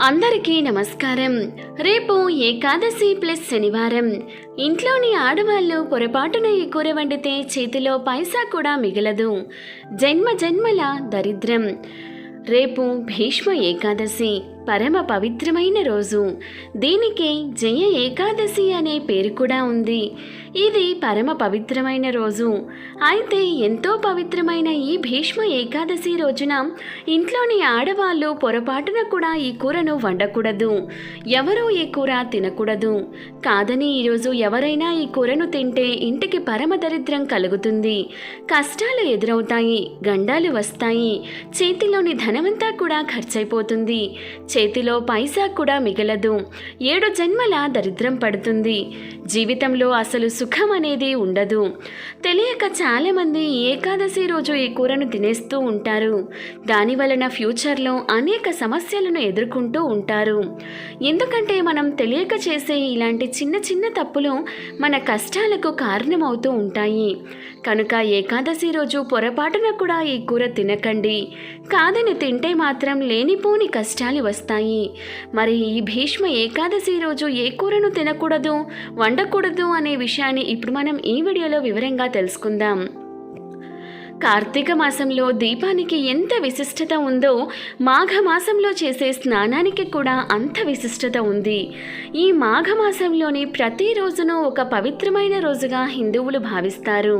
అందరికీ నమస్కారం. రేపు ఏకాదశి ప్లస్ శనివారం. ఇంట్లోని ఆడవాళ్ళు పొరపాటున ఈ కూర వండితే చేతిలో పైసా కూడా మిగలదు. జన్మ జన్మల దరిద్రం. రేపు భీష్మ ఏకాదశి. పరమ పవిత్రమైన రోజు. దీనికి జయ ఏకాదశి అనే పేరు కూడా ఉంది. ఇది పరమ పవిత్రమైన రోజు. అయితే ఎంతో పవిత్రమైన ఈ భీష్మ ఏకాదశి రోజున ఇంట్లోని ఆడవాళ్ళు పొరపాటున కూడా ఈ కూరను వండకూడదు. ఎవరూ ఈ కూర తినకూడదు. కాదని ఈరోజు ఎవరైనా ఈ కూరను తింటే ఇంటికి పరమ దరిద్రం కలుగుతుంది. కష్టాలు ఎదురవుతాయి గండాలు వస్తాయి. చేతిలోని ధనమంతా కూడా ఖర్చయిపోతుంది చేతిలో పైసా కూడా మిగలదు. ఏడు జన్మల దరిద్రం పడుతుంది. జీవితంలో అసలు సుఖం అనేది ఉండదు. తెలియక చాలామంది ఏకాదశి రోజు ఈ కూరను తినేస్తూ ఉంటారు. దాని వలన ఫ్యూచర్లో అనేక సమస్యలను ఎదుర్కొంటూ ఉంటారు. ఎందుకంటే మనం తెలియక చేసే ఇలాంటి చిన్న చిన్న తప్పులు మన కష్టాలకు కారణమవుతూ ఉంటాయి. కనుక ఏకాదశి రోజు పొరపాటున కూడా ఈ కూర తినకండి. కాదని తింటే మాత్రం లేనిపోని కష్టాలు వస్తాయి. మరి ఈ భీష్మ ఏకాదశి రోజు ఏ కూరను తినకూడదు వండకూడదు అనే విషయాన్ని ఇప్పుడు మనం ఈ వీడియోలో వివరంగా తెలుసుకుందాం. కార్తీక మాసంలో దీపానికి ఎంత విశిష్టత ఉందో మాఘమాసంలో చేసే స్నానానికి కూడా అంత విశిష్టత ఉంది. ఈ మాఘమాసంలోని ప్రతి రోజును ఒక పవిత్రమైన రోజుగా హిందువులు భావిస్తారు.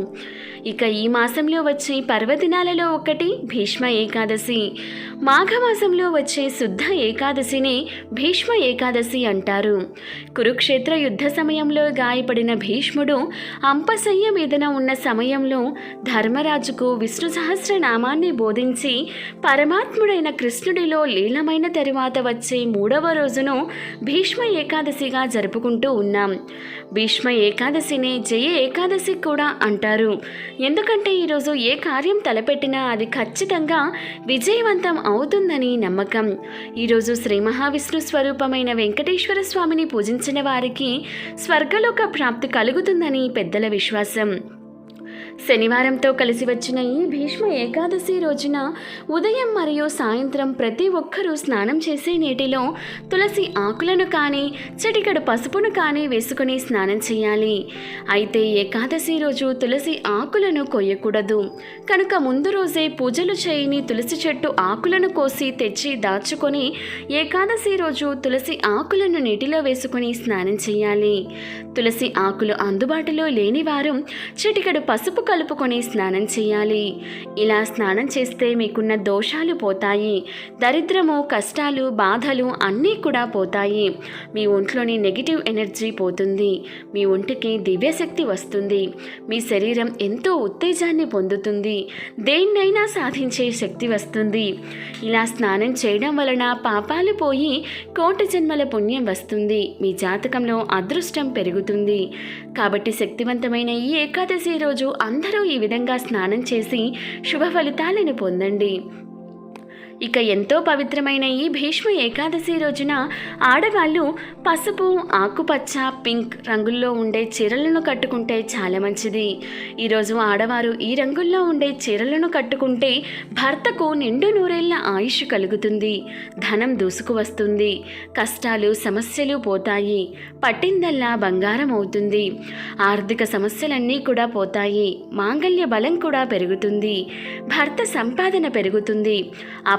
ఇక ఈ మాసంలో వచ్చే పర్వదినాలలో ఒకటి భీష్మ ఏకాదశి. మాఘమాసంలో వచ్చే శుద్ధ ఏకాదశిని భీష్మ ఏకాదశి అంటారు. కురుక్షేత్ర యుద్ధ సమయంలో గాయపడిన భీష్ముడు అంపశయ్య మీదన ఉన్న సమయంలో ధర్మరాజుకు విష్ణు సహస్రనామాన్ని బోధించి పరమాత్ముడైన కృష్ణుడిలో లీలమైన తరువాత వచ్చే మూడవ రోజును భీష్మ ఏకాదశిగా జరుపుకుంటూ ఉన్నాం. భీష్మ ఏకాదశిని జయ ఏకాదశి కూడా అంటారు. ఎందుకంటే ఈరోజు ఏ కార్యం తలపెట్టినా అది ఖచ్చితంగా విజయవంతం అవుతుందని నమ్మకం. ఈరోజు శ్రీ మహావిష్ణు స్వరూపమైన వెంకటేశ్వర స్వామిని పూజించిన వారికి స్వర్గలోక ప్రాప్తి కలుగుతుందని పెద్దల విశ్వాసం. శనివారంతో కలిసి వచ్చిన ఈ భీష్మ ఏకాదశి రోజున ఉదయం మరియు సాయంత్రం ప్రతి ఒక్కరూ స్నానం చేసే నీటిలో తులసి ఆకులను కానీ చిటికడు పసుపును కానీ వేసుకుని స్నానం చేయాలి. అయితే ఏకాదశి రోజు తులసి ఆకులను కొయ్యకూడదు కనుక ముందు రోజే పూజలు చేయని తులసి చెట్టు ఆకులను కోసి తెచ్చి దాచుకొని ఏకాదశి రోజు తులసి ఆకులను నీటిలో వేసుకుని స్నానం చేయాలి. తులసి ఆకులు అందుబాటులో లేని వారు చిటికెడు పసుపు కలుపుకొని స్నానం చేయాలి. ఇలా స్నానం చేస్తే మీకున్న దోషాలు పోతాయి. దరిద్రము కష్టాలు బాధలు అన్నీ కూడా పోతాయి. మీ ఒంట్లోని నెగిటివ్ ఎనర్జీ పోతుంది. మీ ఒంటికి దివ్యశక్తి వస్తుంది. మీ శరీరం ఎంతో ఉత్తేజాన్ని పొందుతుంది. దేన్నైనా సాధించే శక్తి వస్తుంది. ఇలా స్నానం చేయడం వలన పాపాలు పోయి కోటి జన్మల పుణ్యం వస్తుంది. మీ జాతకంలో అదృష్టం పెరుగుతుంది. కాబట్టి శక్తివంతమైన ఈ ఏకాదశి రోజు అందరూ ఈ విధంగా స్నానం చేసి శుభ ఫలితాలను పొందండి. ఇక ఎంతో పవిత్రమైన ఈ భీష్మ ఏకాదశి రోజున ఆడవాళ్ళు పసుపు ఆకుపచ్చ పింక్ రంగుల్లో ఉండే చీరలను కట్టుకుంటే చాలా మంచిది. ఈరోజు ఆడవారు ఈ రంగుల్లో ఉండే చీరలను కట్టుకుంటే భర్తకు నిండు నూరేళ్ళ ఆయుష్ కలుగుతుంది. ధనం దూసుకు వస్తుంది. కష్టాలు సమస్యలు పోతాయి. పట్టిందల్లా బంగారం అవుతుంది. ఆర్థిక సమస్యలన్నీ కూడా పోతాయి. మాంగళ్య బలం కూడా పెరుగుతుంది. భర్త సంపాదన పెరుగుతుంది.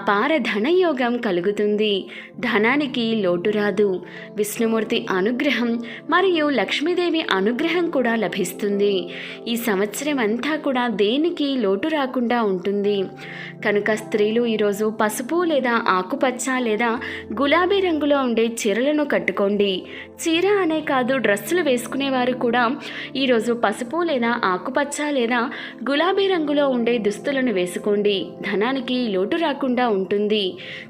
అపార ధనయోగం కలుగుతుంది. ధనానికి లోటు రాదు. విష్ణుమూర్తి అనుగ్రహం మరియు లక్ష్మీదేవి అనుగ్రహం కూడా లభిస్తుంది. ఈ సంవత్సరం అంతా కూడా దేనికి లోటు రాకుండా ఉంటుంది. కనుక స్త్రీలు ఈరోజు పసుపు లేదా ఆకుపచ్చ లేదా గులాబీ రంగులో ఉండే చీరలను కట్టుకోండి. చీర అనే కాదు డ్రెస్సులు వేసుకునేవారు కూడా ఈరోజు పసుపు లేదా ఆకుపచ్చ లేదా గులాబీ రంగులో ఉండే దుస్తులను వేసుకోండి. ధనానికి లోటు రాకుండా ఉంటుంది.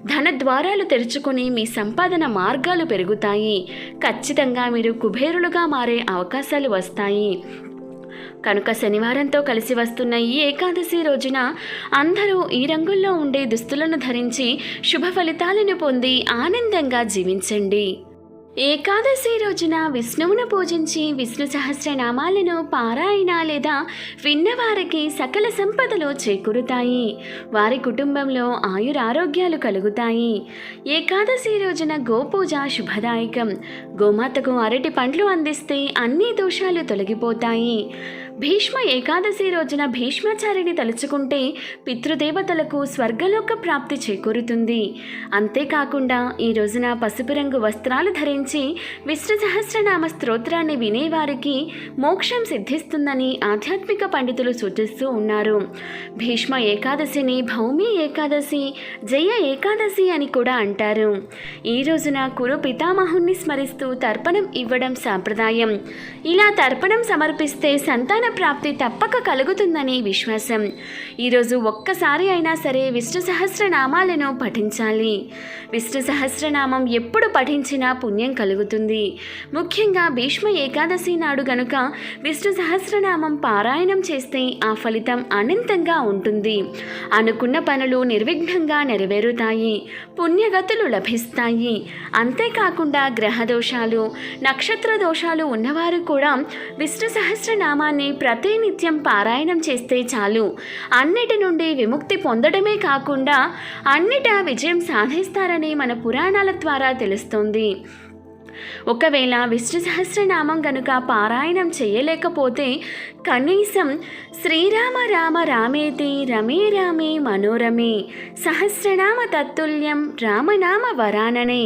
ధన ద్వారాలు తెరుచుకొని మీ సంపాదన మార్గాలు పెరుగుతాయి. ఖచ్చితంగా మీరు కుబేరులుగా మారే అవకాశాలు వస్తాయి. కనుక శనివారంతో కలిసి వస్తున్న ఈ ఏకాదశి రోజున అందరూ ఈ రంగుల్లో ఉండే దుస్తులను ధరించి శుభ ఫలితాలను పొంది ఆనందంగా జీవించండి. ఏకాదశి రోజున విష్ణువును పూజించి విష్ణు సహస్రనామాలను పారాయణ లేదా విన్నవారికి సకల సంపదలు చేకూరుతాయి. వారి కుటుంబంలో ఆయురారోగ్యాలు కలుగుతాయి. ఏకాదశి రోజున గోపూజ శుభదాయకం. గోమాతకు అరటి పండ్లు అందిస్తే అన్ని దోషాలు తొలగిపోతాయి. భీష్మ ఏకాదశి రోజున భీష్మాచారిని తలుచుకుంటే పితృదేవతలకు స్వర్గలోక ప్రాప్తి చేకూరుతుంది. అంతేకాకుండా ఈ రోజున పసుపు రంగు వస్త్రాలు ధరించి విష్ణు సహస్రనామ స్తోత్రాన్ని వినేవారికి మోక్షం సిద్ధిస్తుందని ఆధ్యాత్మిక పండితులు సూచిస్తూ ఉన్నారు. భీష్మ ఏకాదశిని భౌమి ఏకాదశి జయ ఏకాదశి అని కూడా అంటారు. ఈ రోజున కురు పితామహుణ్ణి స్మరిస్తూ తర్పణం ఇవ్వడం సాంప్రదాయం. ఇలా తర్పణం సమర్పిస్తే సంతాన ప్రాప్తి తప్పక కలుగుతుందని విశ్వాసం. ఈరోజు ఒక్కసారి అయినా సరే విష్ణు సహస్రనామాలను పఠించాలి. విష్ణు సహస్రనామం ఎప్పుడు పఠించినా పుణ్యం కలుగుతుంది. ముఖ్యంగా భీష్మ ఏకాదశి నాడు గనుక విష్ణు సహస్రనామం పారాయణం చేస్తే ఆ ఫలితం అనంతంగా ఉంటుంది. అనుకున్న పనులు నిర్విఘ్నంగా నెరవేరుతాయి. పుణ్యగతులు లభిస్తాయి. అంతేకాకుండా గ్రహ దోషాలు నక్షత్ర దోషాలు ఉన్నవారు కూడా విష్ణు సహస్రనామాన్ని ప్రతినిత్యం పారాయణం చేస్తే చాలు. అన్నిటి నుండి విముక్తి పొందడమే కాకుండా అన్నిటా విజయం సాధిస్తారని మన పురాణాల ద్వారా తెలుస్తుంది. ఒకవేళ విష్ణు సహస్రనామం గనుక పారాయణం చేయలేకపోతే కనీసం శ్రీరామ రామ రామేతి రమే రామే మనోరమే సహస్రనామ తత్తుల్యం రామనామ వరాననే.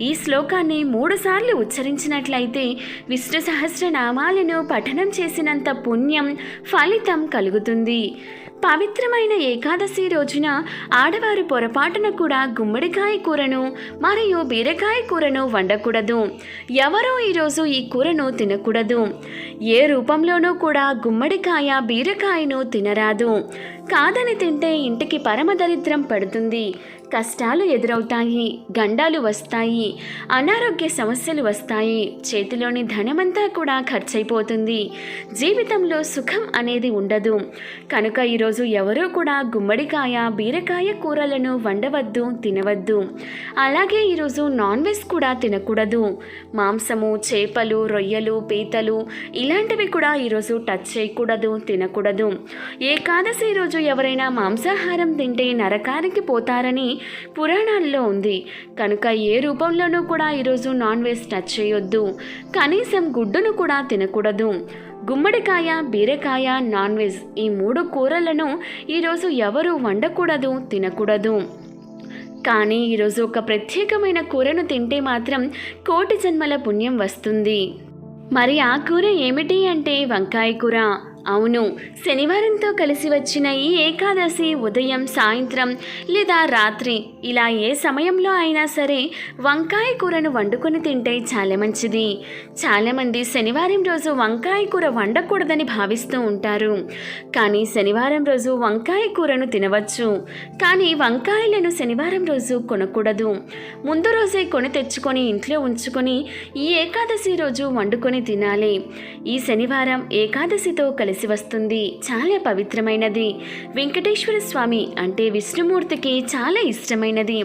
ఈ శ్లోకాన్ని మూడుసార్లు ఉచ్చరించినట్లయితే విష్ణు సహస్రనామాలను పఠనం చేసినంత పుణ్యం ఫలితం కలుగుతుంది. పవిత్రమైన ఏకాదశి రోజున ఆడవారు పొరపాటున కూడా గుమ్మడికాయ కూరను మరియు బీరకాయ కూరను వండకూడదు. ఎవరో ఈరోజు ఈ కూరను తినకూడదు. ఏ రూపంలోనూ కూడా గుమ్మడికాయ బీరకాయను తినరాదు. కాదని తింటే ఇంటికి పరమదరిద్రం పడుతుంది. కష్టాలు ఎదురవుతాయి గండాలు వస్తాయి అనారోగ్య సమస్యలు వస్తాయి చేతిలోని ధనమంతా కూడా ఖర్చయిపోతుంది జీవితంలో సుఖం అనేది ఉండదు. కనుక ఈరోజు ఎవరూ కూడా గుమ్మడికాయ బీరకాయ కూరలను వండవద్దు తినవద్దు. అలాగే ఈరోజు నాన్ వెజ్ కూడా తినకూడదు. మాంసము చేపలు రొయ్యలు పీతలు ఇలాంటివి కూడా ఈరోజు టచ్ చేయకూడదు తినకూడదు. ఏకాదశి రోజు ఎవరైనా మాంసాహారం తింటే నరకానికి పోతారని పురాణాల్లో ఉంది. కనుక ఏ రూపంలోనూ కూడా ఈరోజు నాన్ వెజ్ టచ్ చేయొద్దు. కనీసం గుడ్డును కూడా తినకూడదు. గుమ్మడికాయ బీరకాయ నాన్ వెజ్ ఈ మూడు కూరలను ఈరోజు ఎవరు వండకూడదు తినకూడదు. కానీ ఈరోజు ఒక ప్రత్యేకమైన కూరను తింటే మాత్రం కోటి జన్మల పుణ్యం వస్తుంది. మరి ఆ కూర ఏమిటి అంటే వంకాయ కూర. అవును. శనివారంతో కలిసి వచ్చిన ఈ ఏకాదశి ఉదయం సాయంత్రం లేదా రాత్రి ఇలా ఏ సమయంలో అయినా సరే వంకాయ కూరను వండుకొని తింటే చాలా మంచిది. చాలామంది శనివారం రోజు వంకాయ కూర వండకూడదని భావిస్తూ ఉంటారు. కానీ శనివారం రోజు వంకాయ కూరను తినవచ్చు. కానీ వంకాయలను శనివారం రోజు కొనకూడదు. ముందు రోజే కొని తెచ్చుకొని ఇంట్లో ఉంచుకొని ఈ ఏకాదశి రోజు వండుకొని తినాలి. ఈ శనివారం ఏకాదశితో కలిసి కలిసి వస్తుంది. చాలా పవిత్రమైనది. వెంకటేశ్వర స్వామి అంటే విష్ణుమూర్తికి చాలా ఇష్టమైనది.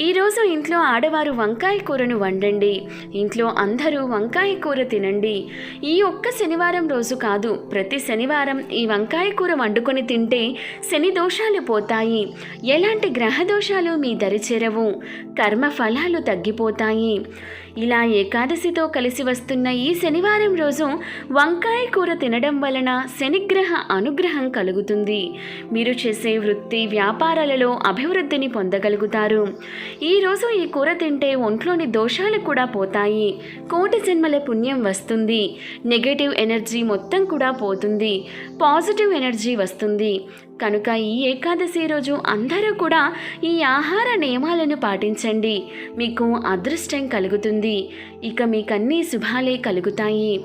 ఈరోజు ఇంట్లో ఆడవారు వంకాయ కూరను వండండి. ఇంట్లో అందరూ వంకాయ కూర తినండి. ఈ ఒక్క శనివారం రోజు కాదు ప్రతి శనివారం ఈ వంకాయ కూర వండుకొని తింటే శని దోషాలు పోతాయి. ఎలాంటి గ్రహ దోషాలు మీ దరిచేరవు కర్మ ఫలాలు తగ్గిపోతాయి. ఇలా ఏకాదశితో కలిసి వస్తున్న ఈ శనివారం రోజు వంకాయ కూర తినడం వలన శనిగ్రహ అనుగ్రహం కలుగుతుంది. మీరు చేసే వృత్తి వ్యాపారాలలో అభివృద్ధిని పొందగలుగుతారు. ఈరోజు ఈ కూర తింటే ఒంట్లోని దోషాలు కూడా పోతాయి. కోటి జన్మల పుణ్యం వస్తుంది. నెగటివ్ ఎనర్జీ మొత్తం కూడా పోతుంది. పాజిటివ్ ఎనర్జీ వస్తుంది. కనుక ఈ ఏకాదశి రోజు అందరూ కూడా ఈ ఆహార నియమాలను పాటించండి. మీకు అదృష్టం కలుగుతుంది. ఇక మీకన్నీ శుభాలే కలుగుతాయి.